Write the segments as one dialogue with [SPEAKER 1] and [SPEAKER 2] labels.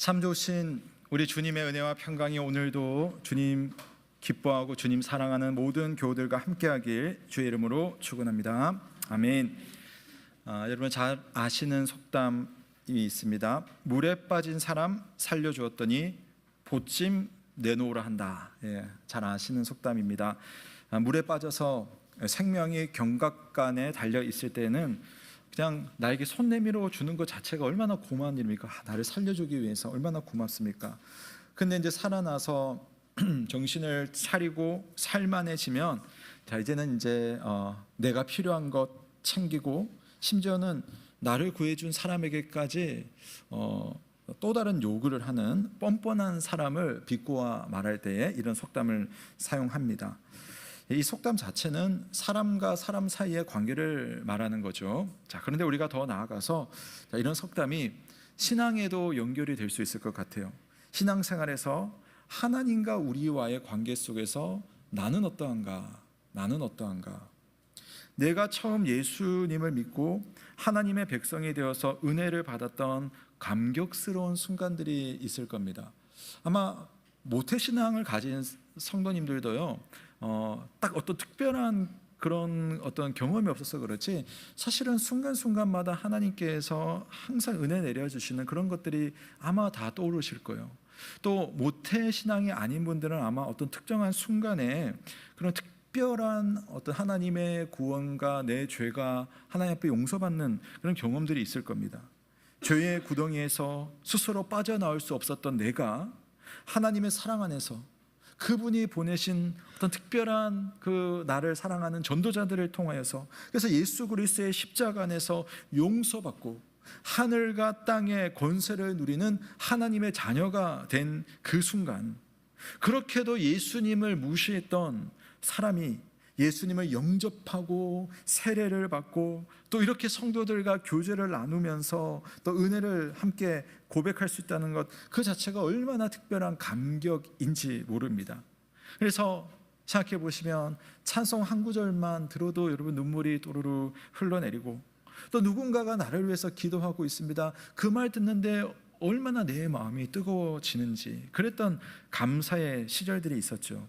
[SPEAKER 1] 참 좋으신 우리 주님의 은혜와 평강이 오늘도 주님 기뻐하고 주님 사랑하는 모든 교우들과 함께하길 주의 이름으로 축원합니다. 아멘. 아, 여러분 잘 아시는 속담이 있습니다. 물에 빠진 사람 살려주었더니 보찜 내놓으라 한다. 예, 잘 아시는 속담입니다. 아, 물에 빠져서 생명이 경각간에 달려 있을 때는 그냥 나에게 손 내밀어 주는 것 자체가 얼마나 고마운 일입니까? 아, 나를 살려주기 위해서 얼마나 고맙습니까? 근데 이제 살아나서 정신을 차리고 살만해지면 자 이제는 이제 어, 내가 필요한 것 챙기고 심지어는 나를 구해준 사람에게까지 어, 또 다른 요구를 하는 뻔뻔한 사람을 비꼬아 말할 때에 이런 속담을 사용합니다. 이 속담 자체는 사람과 사람 사이의 관계를 말하는 거죠. 자, 그런데 우리가 더 나아가서 자, 이런 속담이 신앙에도 연결이 될 수 있을 것 같아요. 신앙생활에서 하나님과 우리와의 관계 속에서 나는 어떠한가? 나는 어떠한가? 내가 처음 예수님을 믿고 하나님의 백성이 되어서 은혜를 받았던 감격스러운 순간들이 있을 겁니다. 아마 모태 신앙을 가진 성도님들도요. 어, 딱 어떤 특별한 그런 어떤 경험이 없어서 그렇지 사실은 순간순간마다 하나님께서 항상 은혜 내려주시는 그런 것들이 아마 다 떠오르실 거예요. 또 모태 신앙이 아닌 분들은 아마 어떤 특정한 순간에 그런 특별한 어떤 하나님의 구원과 내 죄가 하나님 앞에 용서받는 그런 경험들이 있을 겁니다. 죄의 구덩이에서 스스로 빠져나올 수 없었던 내가 하나님의 사랑 안에서 그분이 보내신 어떤 특별한 그 나를 사랑하는 전도자들을 통하여서 그래서 예수 그리스도의 십자가 안에서 용서받고 하늘과 땅의 권세를 누리는 하나님의 자녀가 된 그 순간 그렇게도 예수님을 무시했던 사람이 예수님을 영접하고 세례를 받고 또 이렇게 성도들과 교제를 나누면서 또 은혜를 함께 고백할 수 있다는 것 그 자체가 얼마나 특별한 감격인지 모릅니다. 그래서 생각해 보시면 찬송 한 구절만 들어도 여러분 눈물이 또르르 흘러내리고 또 누군가가 나를 위해서 기도하고 있습니다. 그 말 듣는데 얼마나 내 마음이 뜨거워지는지 그랬던 감사의 시절들이 있었죠.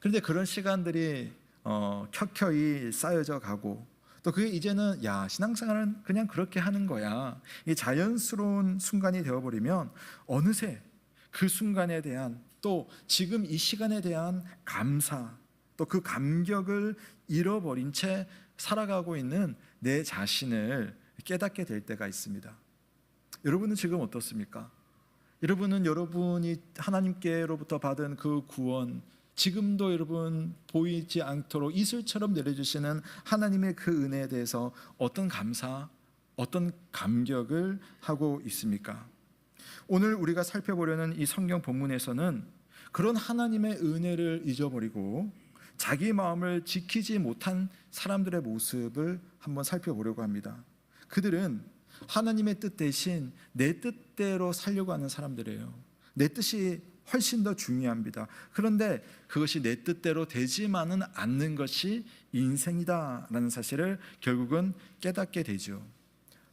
[SPEAKER 1] 그런데 그런 시간들이 어, 켜켜이 쌓여져 가고 또 그게 이제는 야 신앙생활은 그냥 그렇게 하는 거야 이 자연스러운 순간이 되어버리면 어느새 그 순간에 대한 또 지금 이 시간에 대한 감사 또 그 감격을 잃어버린 채 살아가고 있는 내 자신을 깨닫게 될 때가 있습니다. 여러분은 지금 어떻습니까? 여러분은 여러분이 하나님께로부터 받은 그 구원 지금도 여러분 보이지 않도록 이슬처럼 내려주시는 하나님의 그 은혜에 대해서 어떤 감사, 어떤 감격을 하고 있습니까? 오늘 우리가 살펴보려는 이 성경 본문에서는 그런 하나님의 은혜를 잊어버리고 자기 마음을 지키지 못한 사람들의 모습을 한번 살펴보려고 합니다. 그들은 하나님의 뜻 대신 내 뜻대로 살려고 하는 사람들이에요. 내 뜻이 훨씬 더 중요합니다. 그런데 그것이 내 뜻대로 되지만은 않는 것이 인생이다라는 사실을 결국은 깨닫게 되죠.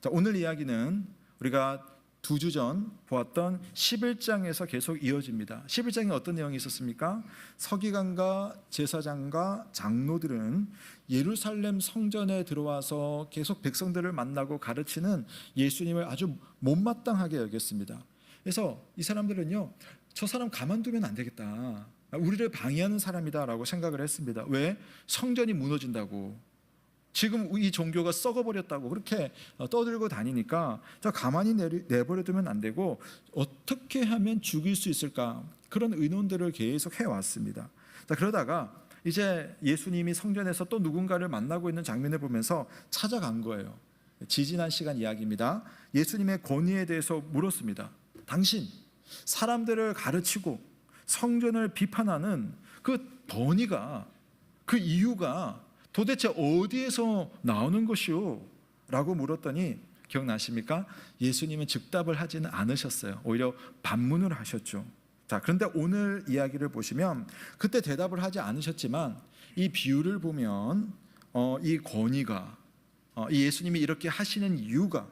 [SPEAKER 1] 자, 오늘 이야기는 우리가 두 주 전 보았던 11장에서 계속 이어집니다. 11장에 어떤 내용이 있었습니까? 서기관과 제사장과 장로들은 예루살렘 성전에 들어와서 계속 백성들을 만나고 가르치는 예수님을 아주 못마땅하게 여겼습니다. 그래서 이 사람들은요, 저 사람 가만두면 안 되겠다. 우리를 방해하는 사람이다라고 생각을 했습니다. 왜? 성전이 무너진다고. 지금 이 종교가 썩어버렸다고 그렇게 떠들고 다니니까 저 가만히 내버려두면 안 되고 어떻게 하면 죽일 수 있을까 그런 의논들을 계속 해왔습니다. 자, 그러다가 이제 예수님이 성전에서 또 누군가를 만나고 있는 장면을 보면서 찾아간 거예요. 지지난 시간 이야기입니다. 예수님의 권위에 대해서 물었습니다. 당신 사람들을 가르치고 성전을 비판하는 그 번의가 그 이유가 도대체 어디에서 나오는 것이오? 라고 물었더니 기억나십니까? 예수님은 즉답을 하지는 않으셨어요. 오히려 반문을 하셨죠. 자, 그런데 오늘 이야기를 보시면 그때 대답을 하지 않으셨지만 이 비유를 보면 어, 이 권위가 어, 이 예수님이 이렇게 하시는 이유가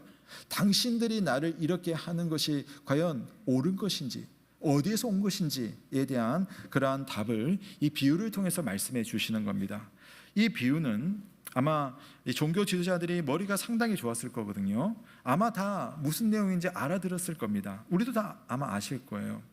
[SPEAKER 1] 당신들이 나를 이렇게 하는 것이 과연 옳은 것인지 어디에서 온 것인지에 대한 그러한 답을 이 비유를 통해서 말씀해 주시는 겁니다. 이 비유는 아마 이 종교 지도자들이 머리가 상당히 좋았을 거거든요. 아마 다 무슨 내용인지 알아들었을 겁니다. 우리도 다 아마 아실 거예요.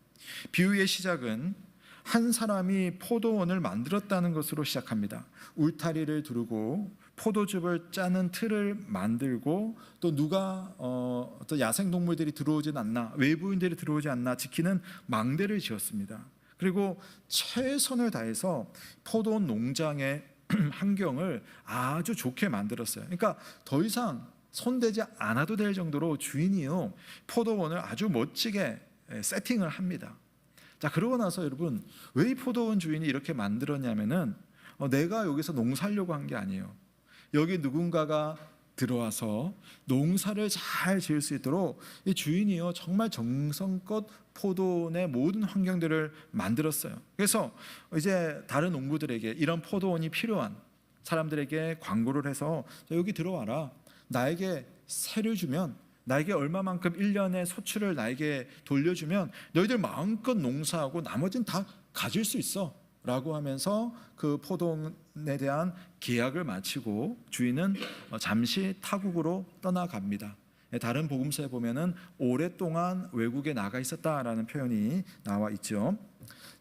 [SPEAKER 1] 비유의 시작은 한 사람이 포도원을 만들었다는 것으로 시작합니다. 울타리를 두르고 포도즙을 짜는 틀을 만들고 또 누가 어, 또 야생 동물들이 들어오진 않나 외부인들이 들어오지 않나 지키는 망대를 지었습니다. 그리고 최선을 다해서 포도원 농장의 환경을 아주 좋게 만들었어요. 그러니까 더 이상 손대지 않아도 될 정도로 주인이요 포도원을 아주 멋지게 예, 세팅을 합니다. 자 그러고 나서 여러분 왜 이 포도원 주인이 이렇게 만들었냐면은 어, 내가 여기서 농사하려고 한 게 아니에요. 여기 누군가가 들어와서 농사를 잘 지을 수 있도록 이 주인이요 정말 정성껏 포도원의 모든 환경들을 만들었어요. 그래서 이제 다른 농부들에게 이런 포도원이 필요한 사람들에게 광고를 해서 자, 여기 들어와라. 나에게 세를 주면 나에게 얼마만큼 1년의 소출을 나에게 돌려주면 너희들 마음껏 농사하고 나머지는 다 가질 수 있어. 라고 하면서 그 포도원에 대한 계약을 마치고 주인은 어, 잠시 타국으로 떠나갑니다. 예, 다른 복음서에 보면은 오랫동안 외국에 나가 있었다라는 표현이 나와 있죠.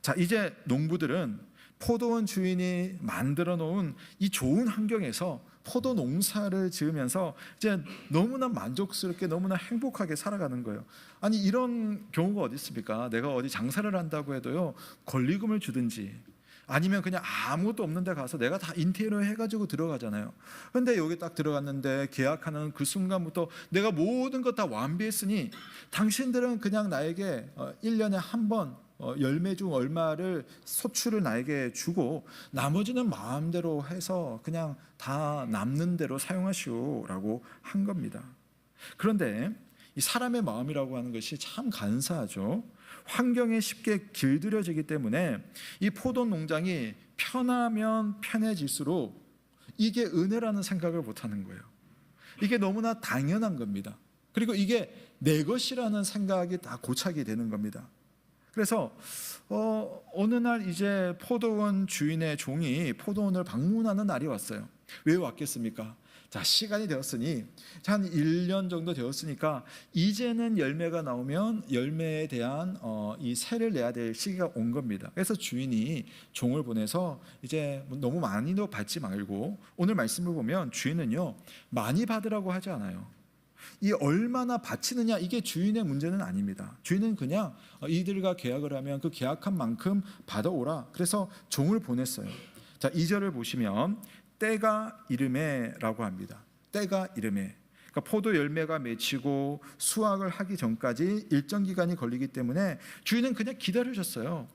[SPEAKER 1] 자, 이제 농부들은 포도원 주인이 만들어 놓은 이 좋은 환경에서 포도 농사를 지으면서 이제 너무나 만족스럽게 너무나 행복하게 살아가는 거예요. 아니 이런 경우가 어디 있습니까? 내가 어디 장사를 한다고 해도요 권리금을 주든지 아니면 그냥 아무것도 없는데 가서 내가 다 인테리어 해가지고 들어가잖아요. 근데 여기 딱 들어갔는데 계약하는 그 순간부터 내가 모든 것 다 완비했으니 당신들은 그냥 나에게 어, 1년에 한번 어, 열매 중 얼마를 소출을 나에게 주고 나머지는 마음대로 해서 그냥 다 남는 대로 사용하시오라고 한 겁니다. 그런데 이 사람의 마음이라고 하는 것이 참 간사하죠. 환경에 쉽게 길들여지기 때문에 이 포도 농장이 편하면 편해질수록 이게 은혜라는 생각을 못 하는 거예요. 이게 너무나 당연한 겁니다. 그리고 이게 내 것이라는 생각이 다 고착이 되는 겁니다. 그래서 어, 어느 날 이제 포도원 주인의 종이 포도원을 방문하는 날이 왔어요. 왜 왔겠습니까? 자, 시간이 되었으니 한 1년 정도 되었으니까 이제는 열매가 나오면 열매에 대한 어, 이 세를 내야 될 시기가 온 겁니다. 그래서 주인이 종을 보내서 이제 너무 많이도 받지 말고 오늘 말씀을 보면 주인은요 많이 받으라고 하지 않아요. 이 얼마나 바치느냐 이게 주인의 문제는 아닙니다. 주인은 그냥 어, 이들과 계약을 하면 그 계약한 만큼 받아오라. 그래서 종을 보냈어요. 자, 2절을 보시면 때가 이름에라고 합니다. 때가 이름에. 그러니까 포도 열매가 맺히고 수확을 하기 전까지 일정 기간이 걸리기 때문에 주인은 그냥 기다리셨어요.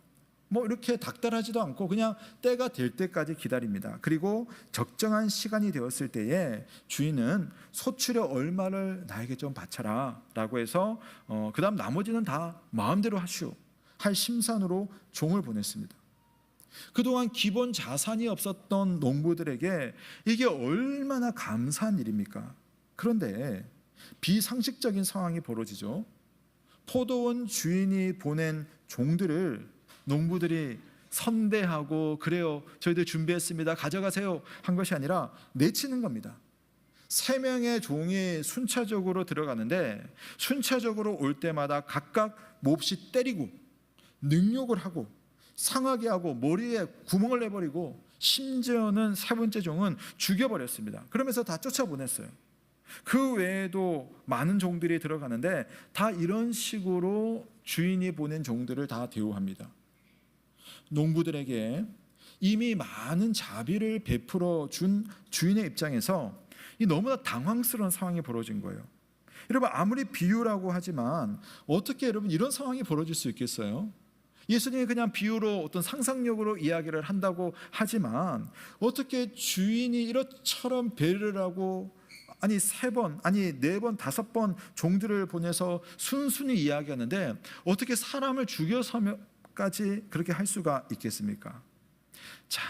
[SPEAKER 1] 뭐 이렇게 닥달하지도 않고 그냥 때가 될 때까지 기다립니다. 그리고 적정한 시간이 되었을 때에 주인은 소출의 얼마를 나에게 좀 바쳐라라고 해서 어, 그다음 나머지는 다 마음대로 하시오 할 심산으로 종을 보냈습니다. 그동안 기본 자산이 없었던 농부들에게 이게 얼마나 감사한 일입니까? 그런데 비상식적인 상황이 벌어지죠. 포도원 주인이 보낸 종들을 농부들이 선대하고 그래요. 저희들 준비했습니다. 가져가세요. 한 것이 아니라 내치는 겁니다. 세 명의 종이 순차적으로 들어가는데 순차적으로 올 때마다 각각 몹시 때리고 능욕을 하고 상하게 하고 머리에 구멍을 내버리고 심지어는 세 번째 종은 죽여버렸습니다. 그러면서 다 쫓아보냈어요. 그 외에도 많은 종들이 들어가는데 다 이런 식으로 주인이 보낸 종들을 다 대우합니다. 농부들에게 이미 많은 자비를 베풀어 준 주인의 입장에서 이 너무나 당황스러운 상황이 벌어진 거예요. 여러분 아무리 비유라고 하지만 어떻게 여러분 이런 상황이 벌어질 수 있겠어요? 예수님이 그냥 비유로 어떤 상상력으로 이야기를 한다고 하지만 어떻게 주인이 이렇처럼 배를 하고 아니 세 번, 아니 네 번, 다섯 번 종들을 보내서 순순히 이야기하는데 어떻게 사람을 죽여서 까지 그렇게 할 수가 있겠습니까? 자,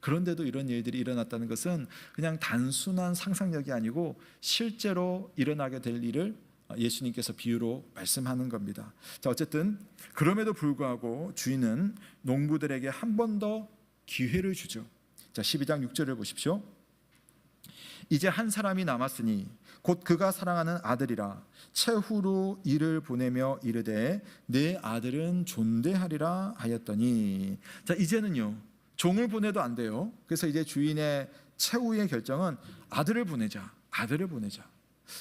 [SPEAKER 1] 그런데도 이런 일들이 일어났다는 것은 그냥 단순한 상상력이 아니고 실제로 일어나게 될 일을 예수님께서 비유로 말씀하는 겁니다. 자, 어쨌든 그럼에도 불구하고 주인은 농부들에게 한 번 더 기회를 주죠. 자, 12장 6절을 보십시오. 이제 한 사람이 남았으니 곧 그가 사랑하는 아들이라. 최후로 이를 보내며 이르되 내 아들은 존대하리라 하였더니. 자 이제는요 종을 보내도 안 돼요. 그래서 이제 주인의 최후의 결정은 아들을 보내자 아들을 보내자.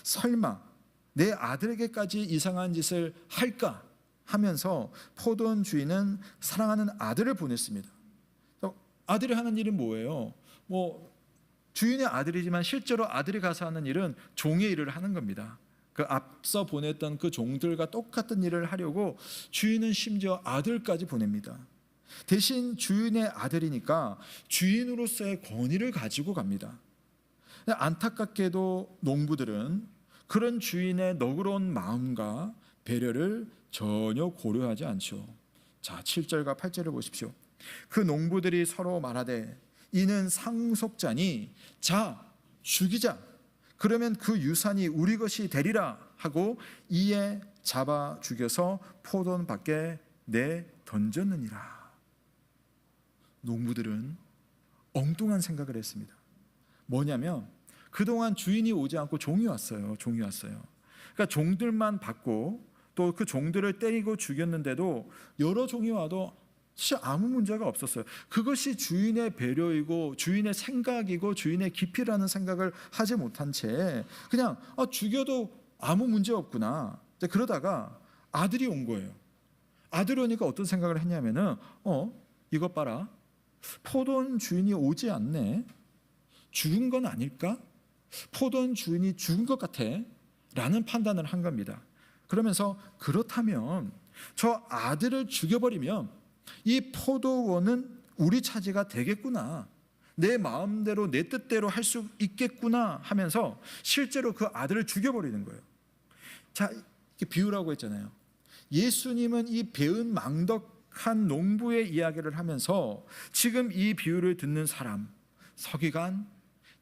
[SPEAKER 1] 설마 내 아들에게까지 이상한 짓을 할까 하면서 포도원 주인은 사랑하는 아들을 보냈습니다. 아들이 하는 일은 뭐예요? 뭐 주인의 아들이지만 실제로 아들이 가서 하는 일은 종의 일을 하는 겁니다. 그 앞서 보냈던 그 종들과 똑같은 일을 하려고 주인은 심지어 아들까지 보냅니다. 대신 주인의 아들이니까 주인으로서의 권위를 가지고 갑니다. 안타깝게도 농부들은 그런 주인의 너그러운 마음과 배려를 전혀 고려하지 않죠. 자, 7절과 8절을 보십시오. 그 농부들이 서로 말하되 이는 상속자니 자 죽이자. 그러면 그 유산이 우리 것이 되리라 하고 이에 잡아 죽여서 포도원 밖에 내 던졌느니라. 농부들은 엉뚱한 생각을 했습니다. 뭐냐면 그동안 주인이 오지 않고 종이 왔어요. 종이 왔어요. 그러니까 종들만 받고 또 그 종들을 때리고 죽였는데도 여러 종이 와도 아무 문제가 없었어요. 그것이 주인의 배려이고 주인의 생각이고 주인의 깊이라는 생각을 하지 못한 채 그냥 아, 죽여도 아무 문제 없구나. 그러다가 아들이 온 거예요. 아들이 오니까 어떤 생각을 했냐면은 어 이것 봐라 포도원 주인이 오지 않네. 죽은 건 아닐까? 포도원 주인이 죽은 것 같아. 라는 판단을 한 겁니다. 그러면서 그렇다면 저 아들을 죽여버리면 이 포도원은 우리 차지가 되겠구나. 내 마음대로 내 뜻대로 할 수 있겠구나 하면서 실제로 그 아들을 죽여버리는 거예요. 자, 이렇게 비유라고 했잖아요. 예수님은 이 배은 망덕한 농부의 이야기를 하면서 지금 이 비유를 듣는 사람, 서기관,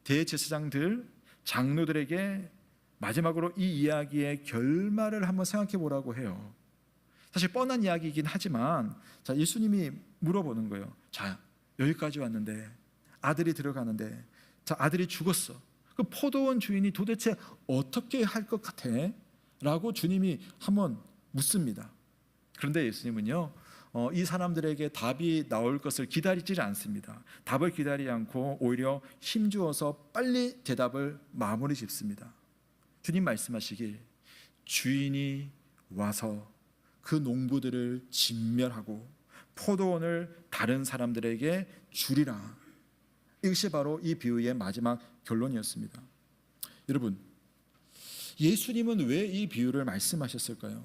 [SPEAKER 1] 대제사장들, 장로들에게 마지막으로 이 이야기의 결말을 한번 생각해 보라고 해요. 사실 뻔한 이야기이긴 하지만 자 예수님이 물어보는 거예요. 자 여기까지 왔는데 아들이 들어가는데 자 아들이 죽었어. 그 포도원 주인이 도대체 어떻게 할 것 같아? 라고 주님이 한번 묻습니다. 그런데 예수님은요, 어, 이 사람들에게 답이 나올 것을 기다리지 않습니다. 답을 기다리지 않고 오히려 힘주어서 빨리 대답을 마무리 짓습니다. 주님 말씀하시길 주인이 와서 그 농부들을 진멸하고 포도원을 다른 사람들에게 주리라. 이것이 바로 이 비유의 마지막 결론이었습니다. 여러분, 예수님은 왜 이 비유를 말씀하셨을까요?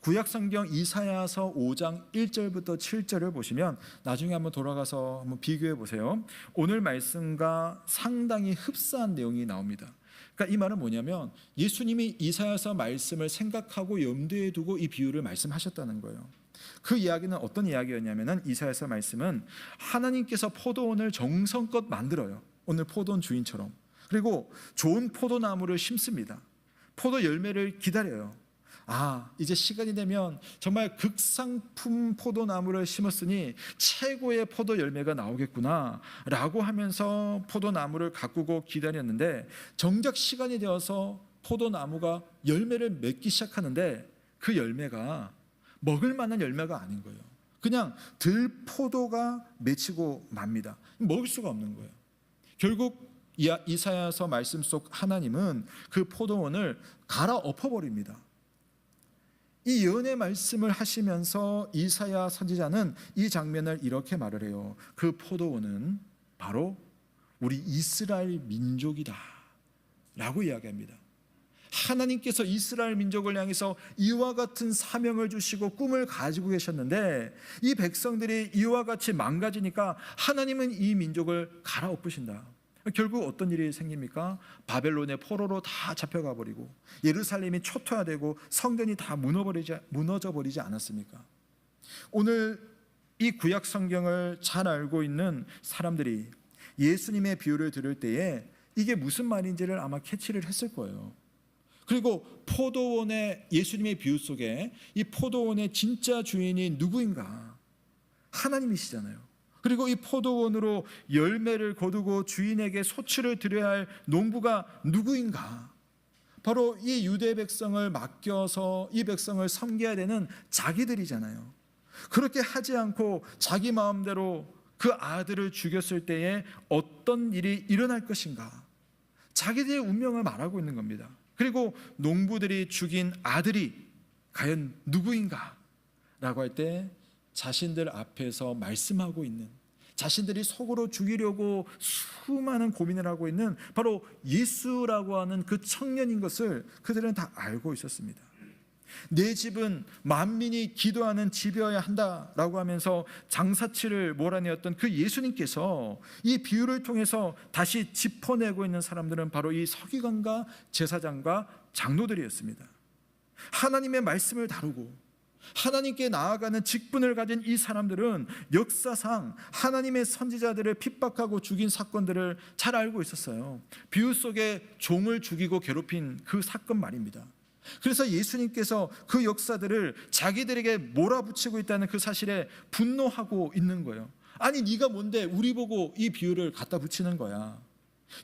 [SPEAKER 1] 구약 성경 이사야서 5장 1절부터 7절을 보시면 나중에 한번 돌아가서 한번 비교해 보세요. 오늘 말씀과 상당히 흡사한 내용이 나옵니다. 그러니까 이 말은 뭐냐면 예수님이 이사야서 말씀을 생각하고 염두에 두고 이 비유를 말씀하셨다는 거예요. 그 이야기는 어떤 이야기였냐면은 이사야서 말씀은 하나님께서 포도원을 정성껏 만들어요. 오늘 포도원 주인처럼. 그리고 좋은 포도나무를 심습니다. 포도 열매를 기다려요. 아, 이제 시간이 되면 정말 극상품 포도나무를 심었으니 최고의 포도 열매가 나오겠구나. 라고 하면서 포도나무를 가꾸고 기다렸는데 정작 시간이 되어서 포도나무가 열매를 맺기 시작하는데 그 열매가 먹을 만한 열매가 아닌 거예요. 그냥 들포도가 맺히고 맙니다. 먹을 수가 없는 거예요. 결국 이사야서 말씀 속 하나님은 그 포도원을 갈아 엎어 버립니다. 이 예언의 말씀을 하시면서 이사야 선지자는 이 장면을 이렇게 말을 해요. 그 포도원은 바로 우리 이스라엘 민족이다. 라고 이야기합니다. 하나님께서 이스라엘 민족을 향해서 이와 같은 사명을 주시고 꿈을 가지고 계셨는데 이 백성들이 이와 같이 망가지니까 하나님은 이 민족을 갈아엎으신다. 결국 어떤 일이 생깁니까? 바벨론의 포로로 다 잡혀가 버리고 예루살렘이 초토화되고 성전이 다 무너버리지, 무너져 버리지 않았습니까? 오늘 이 구약 성경을 잘 알고 있는 사람들이 예수님의 비유를 들을 때에 이게 무슨 말인지를 아마 캐치를 했을 거예요. 그리고 포도원의 예수님의 비유 속에 이 포도원의 진짜 주인이 누구인가? 하나님이시잖아요. 그리고 이 포도원으로 열매를 거두고 주인에게 소출을 드려야 할 농부가 누구인가? 바로 이 유대 백성을 맡겨서 이 백성을 섬겨야 되는 자기들이잖아요. 그렇게 하지 않고 자기 마음대로 그 아들을 죽였을 때에 어떤 일이 일어날 것인가? 자기들의 운명을 말하고 있는 겁니다. 그리고 농부들이 죽인 아들이 과연 누구인가? 라고 할 때 자신들 앞에서 말씀하고 있는 자신들이 속으로 죽이려고 수많은 고민을 하고 있는 바로 예수라고 하는 그 청년인 것을 그들은 다 알고 있었습니다. 내 집은 만민이 기도하는 집이어야 한다라고 하면서 장사치를 몰아내었던 그 예수님께서 이 비유를 통해서 다시 짚어내고 있는 사람들은 바로 이 서기관과 제사장과 장로들이었습니다. 하나님의 말씀을 다루고 하나님께 나아가는 직분을 가진 이 사람들은 역사상 하나님의 선지자들을 핍박하고 죽인 사건들을 잘 알고 있었어요. 비유 속에 종을 죽이고 괴롭힌 그 사건 말입니다. 그래서 예수님께서 그 역사들을 자기들에게 몰아붙이고 있다는 그 사실에 분노하고 있는 거예요. 아니 네가 뭔데 우리 보고 이 비유를 갖다 붙이는 거야.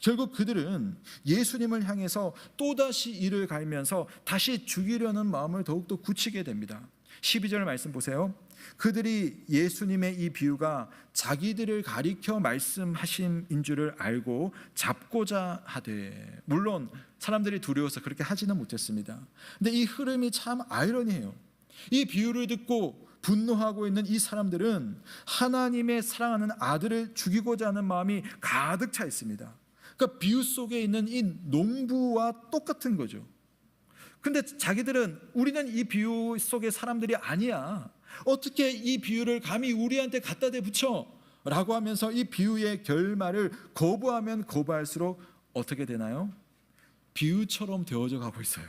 [SPEAKER 1] 결국 그들은 예수님을 향해서 또다시 이를 갈면서 다시 죽이려는 마음을 더욱더 굳히게 됩니다. 12절 말씀 보세요. 그들이 예수님의 이 비유가 자기들을 가리켜 말씀하심인 줄을 알고 잡고자 하되 물론 사람들이 두려워서 그렇게 하지는 못했습니다. 근데 이 흐름이 참 아이러니해요. 이 비유를 듣고 분노하고 있는 이 사람들은 하나님의 사랑하는 아들을 죽이고자 하는 마음이 가득 차 있습니다. 그러니까 비유 속에 있는 이 농부와 똑같은 거죠. 근데 자기들은 우리는 이 비유 속의 사람들이 아니야. 어떻게 이 비유를 감히 우리한테 갖다 대 붙여? 라고 하면서 이 비유의 결말을 거부하면 거부할수록 어떻게 되나요? 비유처럼 되어져 가고 있어요.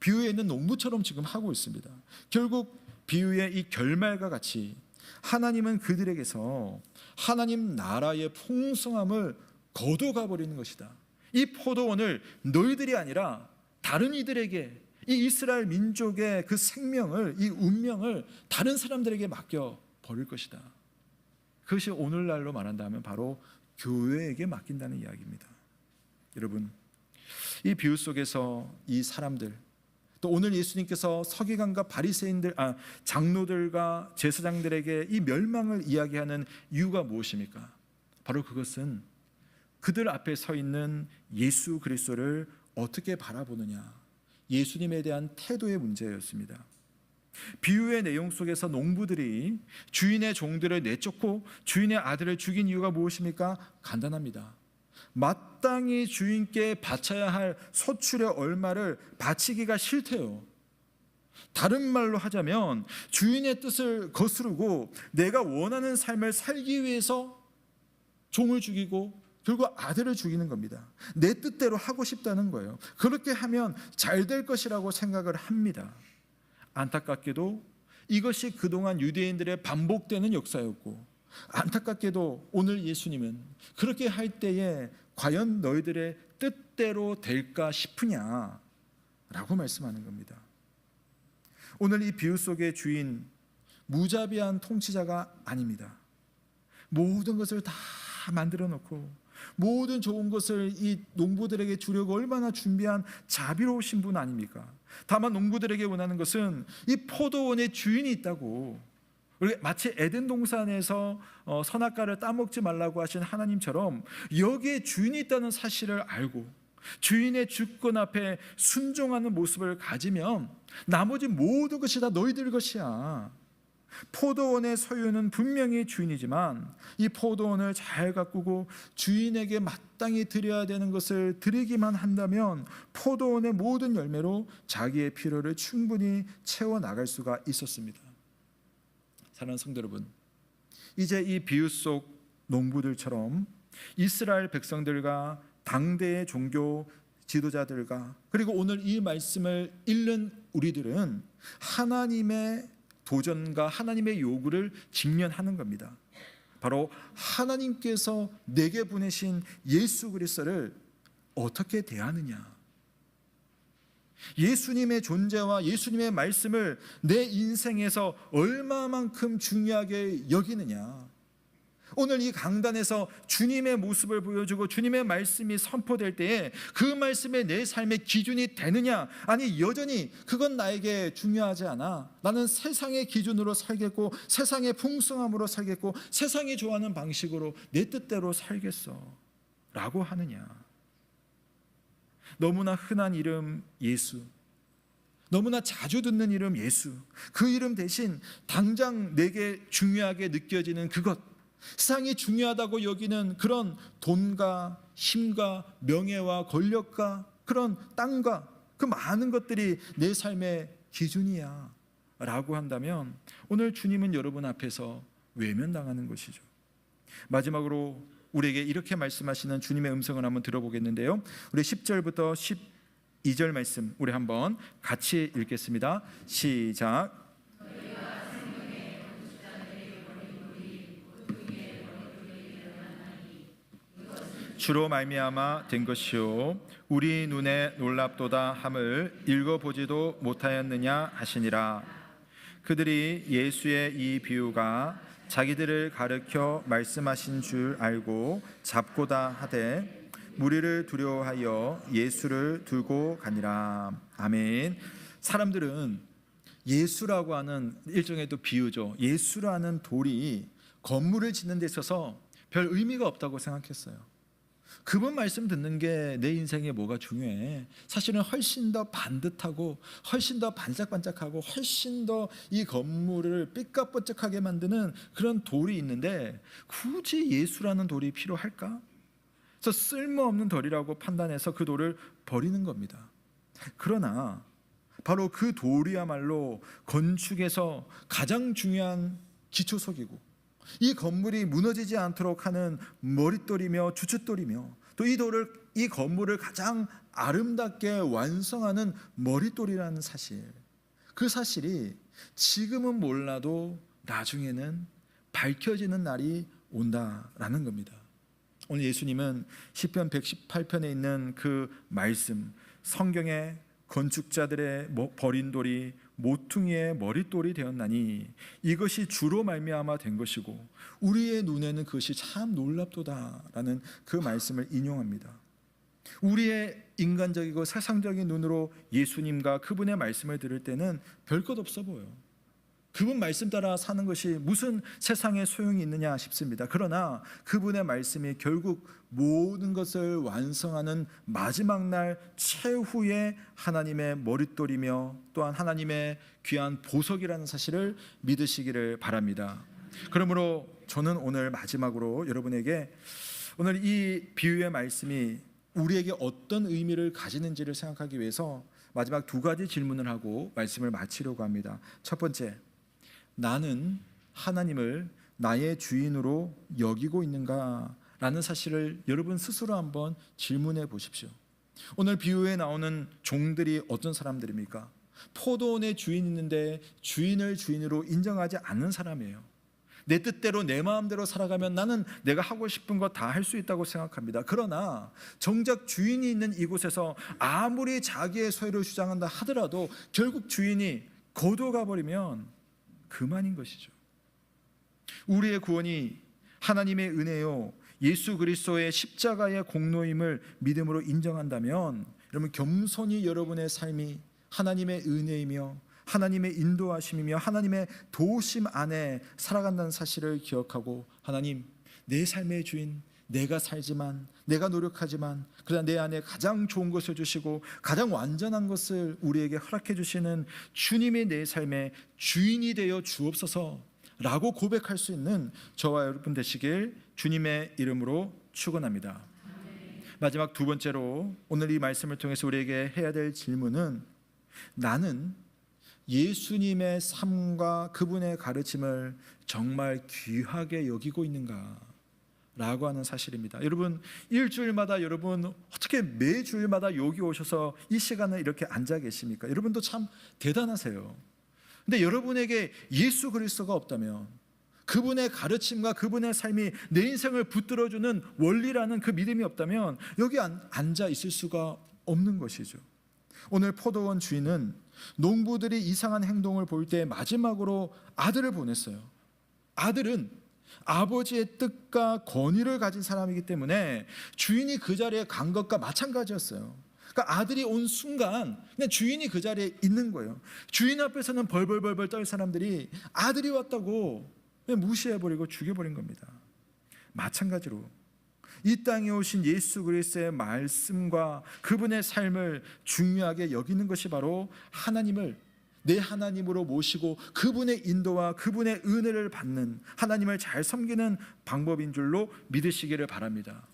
[SPEAKER 1] 비유에 있는 농부처럼 지금 하고 있습니다. 결국 비유의 이 결말과 같이 하나님은 그들에게서 하나님 나라의 풍성함을 거둬가 버리는 것이다. 이 포도원을 너희들이 아니라 다른 이들에게 이 이스라엘 민족의 그 생명을 이 운명을 다른 사람들에게 맡겨 버릴 것이다. 그것이 오늘날로 말한다면 바로 교회에게 맡긴다는 이야기입니다. 여러분, 이 비유 속에서 이 사람들 또 오늘 예수님께서 서기관과 바리새인들 아 장로들과 제사장들에게 이 멸망을 이야기하는 이유가 무엇입니까? 바로 그것은 그들 앞에 서 있는 예수 그리스도를 어떻게 바라보느냐. 예수님에 대한 태도의 문제였습니다. 비유의 내용 속에서 농부들이 주인의 종들을 내쫓고 주인의 아들을 죽인 이유가 무엇입니까? 간단합니다. 마땅히 주인께 바쳐야 할 소출의 얼마를 바치기가 싫대요. 다른 말로 하자면 주인의 뜻을 거스르고 내가 원하는 삶을 살기 위해서 종을 죽이고 결국 아들을 죽이는 겁니다. 내 뜻대로 하고 싶다는 거예요. 그렇게 하면 잘 될 것이라고 생각을 합니다. 안타깝게도 이것이 그동안 유대인들의 반복되는 역사였고 안타깝게도 오늘 예수님은 그렇게 할 때에 과연 너희들의 뜻대로 될까 싶으냐 라고 말씀하는 겁니다. 오늘 이 비유 속의 주인 무자비한 통치자가 아닙니다. 모든 것을 다 만들어 놓고 모든 좋은 것을 이 농부들에게 주려고 얼마나 준비한 자비로우신 분 아닙니까? 다만 농부들에게 원하는 것은 이 포도원의 주인이 있다고 마치 에덴 동산에서 어, 선악과를 따먹지 말라고 하신 하나님처럼 여기에 주인이 있다는 사실을 알고 주인의 주권 앞에 순종하는 모습을 가지면 나머지 모든 것이 다 너희들 것이야. 포도원의 소유는 분명히 주인이지만 이 포도원을 잘 가꾸고 주인에게 마땅히 드려야 되는 것을 드리기만 한다면 포도원의 모든 열매로 자기의 필요를 충분히 채워 나갈 수가 있었습니다. 사랑하는 성도 여러분, 이제 이 비유 속 농부들처럼 이스라엘 백성들과 당대의 종교 지도자들과 그리고 오늘 이 말씀을 읽는 우리들은 하나님의 도전과 하나님의 요구를 직면하는 겁니다. 바로 하나님께서 내게 보내신 예수 그리스도를 어떻게 대하느냐. 예수님의 존재와 예수님의 말씀을 내 인생에서 얼마만큼 중요하게 여기느냐. 오늘 이 강단에서 주님의 모습을 보여주고 주님의 말씀이 선포될 때에 그 말씀에 내 삶의 기준이 되느냐? 아니, 여전히 그건 나에게 중요하지 않아. 나는 세상의 기준으로 살겠고, 세상의 풍성함으로 살겠고, 세상이 좋아하는 방식으로 내 뜻대로 살겠어. 라고 하느냐. 너무나 흔한 이름 예수. 너무나 자주 듣는 이름 예수. 그 이름 대신 당장 내게 중요하게 느껴지는 그것. 세상이 중요하다고 여기는 그런 돈과 힘과 명예와 권력과 그런 땅과 그 많은 것들이 내 삶의 기준이야. 라고 한다면 오늘 주님은 여러분 앞에서 외면당하는 것이죠. 마지막으로 우리에게 이렇게 말씀하시는 주님의 음성을 한번 들어보겠는데요. 우리 10절부터 12절 말씀 우리 한번 같이 읽겠습니다. 시작. 주로 말미암아 된 것이요. 우리 눈에 놀랍도다 함을 읽어보지도 못하였느냐 하시니라. 그들이 예수의 이 비유가 자기들을 가르켜 말씀하신 줄 알고 잡고다 하되 무리를 두려워하여 예수를 들고 가니라. 아멘. 사람들은 예수라고 하는 일종의 또 비유죠. 예수라는 돌이 건물을 짓는 데 있어서 별 의미가 없다고 생각했어요 그분 말씀 듣는 게 내 인생에 뭐가 중요해. 사실은 훨씬 더 반듯하고 훨씬 더 반짝반짝하고 훨씬 더 이 건물을 삐까뻔쩍하게 만드는 그런 돌이 있는데 굳이 예수라는 돌이 필요할까? 그래서 쓸모없는 돌이라고 판단해서 그 돌을 버리는 겁니다. 그러나 바로 그 돌이야말로 건축에서 가장 중요한 기초석이고 이 건물이 무너지지 않도록 하는 머릿돌이며 주춧돌이며 또 이 돌을 이 건물을 가장 아름답게 완성하는 머릿돌이라는 사실. 그 사실이 지금은 몰라도 나중에는 밝혀지는 날이 온다라는 겁니다. 오늘 예수님은 시편 118편에 있는 그 말씀 성경의 건축자들의 버린 돌이 모퉁이의 머릿돌이 되었나니 이것이 주로 말미암아 된 것이고 우리의 눈에는 그것이 참 놀랍도다라는 그 말씀을 인용합니다. 우리의 인간적이고 세상적인 눈으로 예수님과 그분의 말씀을 들을 때는 별것 없어 보여. 그분 말씀 따라 사는 것이 무슨 세상에 소용이 있느냐 싶습니다. 그러나 그분의 말씀이 결국 모든 것을 완성하는 마지막 날 최후의 하나님의 머릿돌이며 또한 하나님의 귀한 보석이라는 사실을 믿으시기를 바랍니다. 그러므로 저는 오늘 마지막으로 여러분에게 오늘 이 비유의 말씀이 우리에게 어떤 의미를 가지는지를 생각하기 위해서 마지막 두 가지 질문을 하고 말씀을 마치려고 합니다. 첫 번째, 나는 하나님을 나의 주인으로 여기고 있는가? 라는 사실을 여러분 스스로 한번 질문해 보십시오. 오늘 비유에 나오는 종들이 어떤 사람들입니까? 포도원의 주인 있는데 주인을 주인으로 인정하지 않는 사람이에요. 내 뜻대로 내 마음대로 살아가면 나는 내가 하고 싶은 거 다 할 수 있다고 생각합니다. 그러나 정작 주인이 있는 이곳에서 아무리 자기의 소유를 주장한다 하더라도 결국 주인이 거둬가 버리면 그만인 것이죠. 우리의 구원이 하나님의 은혜요 예수 그리스도의 십자가의 공로임을 믿음으로 인정한다면 여러분 겸손히 여러분의 삶이 하나님의 은혜이며 하나님의 인도하심이며 하나님의 도우심 안에 살아간다는 사실을 기억하고 하나님 내 삶의 주인 내가 살지만 내가 노력하지만 그러나 내 안에 가장 좋은 것을 주시고 가장 완전한 것을 우리에게 허락해 주시는 주님이 내 삶의 주인이 되어 주옵소서라고 고백할 수 있는 저와 여러분 되시길 주님의 이름으로 축원합니다. 마지막 두 번째로 오늘 이 말씀을 통해서 우리에게 해야 될 질문은 나는 예수님의 삶과 그분의 가르침을 정말 귀하게 여기고 있는가? 라고 하는 사실입니다. 여러분 일주일마다 여러분 어떻게 매주일마다 여기 오셔서 이 시간을 이렇게 앉아 계십니까? 여러분도 참 대단하세요. 근데 여러분에게 예수 그리스도가 없다면 그분의 가르침과 그분의 삶이 내 인생을 붙들어주는 원리라는 그 믿음이 없다면 여기 안- 앉아 있을 수가 없는 것이죠. 오늘 포도원 주인은 농부들이 이상한 행동을 볼 때 마지막으로 아들을 보냈어요. 아들은 아버지의 뜻과 권위를 가진 사람이기 때문에 주인이 그 자리에 간 것과 마찬가지였어요. 그러니까 아들이 온 순간 그냥 주인이 그 자리에 있는 거예요. 주인 앞에서는 벌벌벌벌 떨 사람들이 아들이 왔다고 무시해버리고 죽여버린 겁니다. 마찬가지로 이 땅에 오신 예수 그리스도의 말씀과 그분의 삶을 중요하게 여기는 것이 바로 하나님을 내 하나님으로 모시고 그분의 인도와 그분의 은혜를 받는 하나님을 잘 섬기는 방법인 줄로 믿으시기를 바랍니다.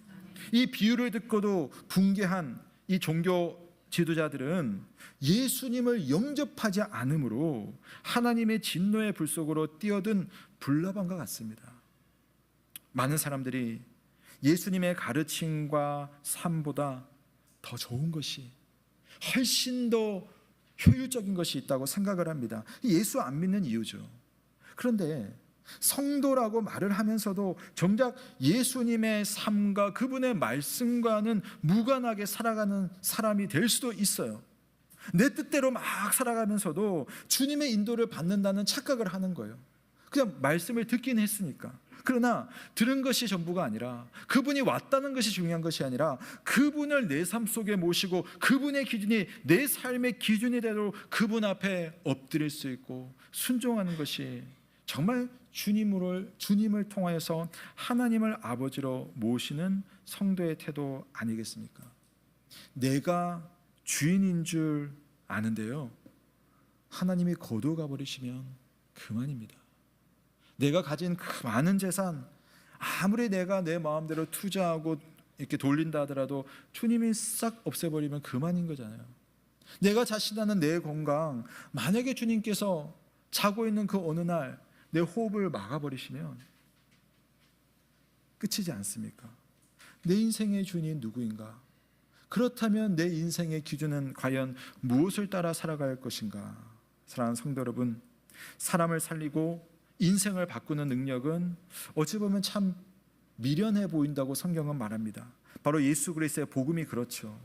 [SPEAKER 1] 이 비유를 듣고도 붕괴한 이 종교 지도자들은 예수님을 영접하지 않으므로 하나님의 진노의 불 속으로 뛰어든 불나방과 같습니다. 많은 사람들이 예수님의 가르침과 삶보다 더 좋은 것이 훨씬 더 효율적인 것이 있다고 생각을 합니다. 예수 안 믿는 이유죠. 그런데 성도라고 말을 하면서도 정작 예수님의 삶과 그분의 말씀과는 무관하게 살아가는 사람이 될 수도 있어요. 내 뜻대로 막 살아가면서도 주님의 인도를 받는다는 착각을 하는 거예요. 그냥 말씀을 듣긴 했으니까. 그러나 들은 것이 전부가 아니라 그분이 왔다는 것이 중요한 것이 아니라 그분을 내 삶 속에 모시고 그분의 기준이 내 삶의 기준이 되도록 그분 앞에 엎드릴 수 있고 순종하는 것이 정말 주님을 주님을 통하여서 하나님을 아버지로 모시는 성도의 태도 아니겠습니까? 내가 주인인 줄 아는데요. 하나님이 거두어 버리시면 그만입니다. 내가 가진 그 많은 재산 아무리 내가 내 마음대로 투자하고 이렇게 돌린다 하더라도 주님이 싹 없애버리면 그만인 거잖아요. 내가 자신하는 내 건강 만약에 주님께서 자고 있는 그 어느 날 내 호흡을 막아버리시면 끝이지 않습니까? 내 인생의 주인이 누구인가? 그렇다면 내 인생의 기준은 과연 무엇을 따라 살아갈 것인가? 사랑하는 성도 여러분, 사람을 살리고 인생을 바꾸는 능력은 어찌 보면 참 미련해 보인다고 성경은 말합니다. 바로 예수 그리스도의 복음이 그렇죠.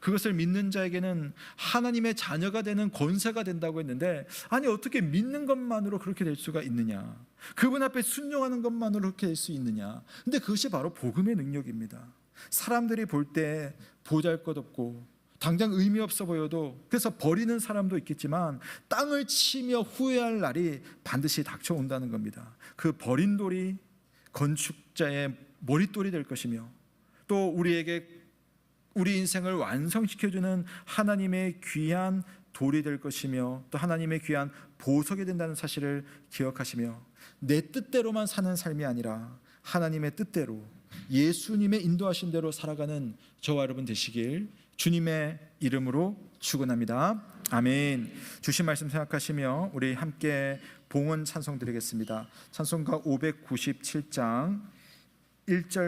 [SPEAKER 1] 그것을 믿는 자에게는 하나님의 자녀가 되는 권세가 된다고 했는데 아니 어떻게 믿는 것만으로 그렇게 될 수가 있느냐? 그분 앞에 순종하는 것만으로 그렇게 될 수 있느냐? 근데 그것이 바로 복음의 능력입니다. 사람들이 볼 때 보잘것없고 당장 의미 없어 보여도 그래서 버리는 사람도 있겠지만 땅을 치며 후회할 날이 반드시 닥쳐온다는 겁니다. 그 버린 돌이 건축자의 머릿돌이 될 것이며 또 우리에게 우리 인생을 완성시켜주는 하나님의 귀한 돌이 될 것이며 또 하나님의 귀한 보석이 된다는 사실을 기억하시며 내 뜻대로만 사는 삶이 아니라 하나님의 뜻대로 예수님의 인도하신 대로 살아가는 저와 여러분 되시길 주님의 이름으로 축원합니다. 아멘. 주신 말씀 생각하시며 우리 함께 봉헌 찬송 드리겠습니다. 찬송가 597장 1절